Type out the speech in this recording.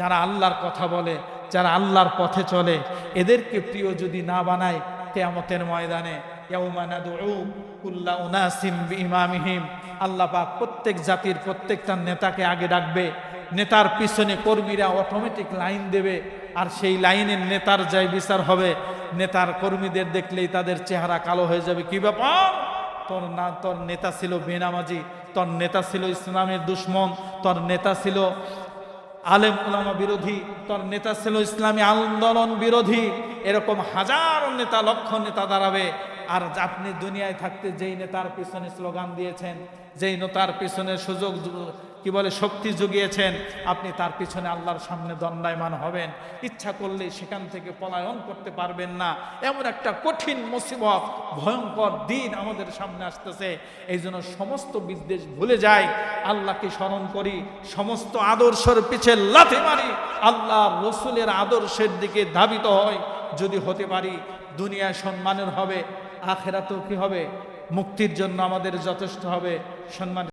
যারা আল্লাহর কথা বলে, যারা আল্লাহর পথে চলে, এদেরকে প্রিয় যদি না বানায়, কেয়ামতের ময়দানে বিইমামিহিম, আল্লাহ পাক প্রত্যেক জাতির প্রত্যেকটা নেতাকে আগে ডাকবে, নেতার পিছনে কর্মীরা অটোমেটিক লাইন দেবে, আর সেই লাইনের নেতার যাই বিচার হবে, নেতার কর্মীদের দেখলেই তাদের চেহারা কালো হয়ে যাবে। কি ব্যাপার? তোর না, তোর নেতা ছিল বেনামাজি, তোর নেতা ছিল ইসলামের দুশ্মন, তোর নেতা ছিল আলেম উলামা বিরোধী, তোর নেতা ছিল ইসলামী আন্দোলন বিরোধী, এরকম হাজার নেতা, লক্ষ নেতা দাঁড়াবে। আর আপনি দুনিয়ায় থাকতে যেই নেতার পিছনে স্লোগান দিয়েছেন, যেই নেতার পিছনে সুযোগ কি বলে, শক্তি জুগিয়েছেন, আপনি তার পিছনে আল্লাহর সামনে দণ্ডায়মান হবেন। ইচ্ছা করলে সেখান থেকে পলায়ন করতে পারবেন না। এমন একটা কঠিন মুসিবত, ভয়ঙ্কর দিন আমাদের সামনে আসতেছে। এই জন্য সমস্ত বিদ্বেষ ভুলে যাই। আল্লাহকে স্মরণ করি, সমস্ত আদর্শের পিছে লাথি মারি, আল্লাহ রসুলের আদর্শের দিকে ধাবিত হয় যদি হতে পারি, দুনিয়ায় সম্মানের হবে, আখেরাতেও কি হবে? মুক্তির জন্য আমাদের যথেষ্ট হবে। সম্মান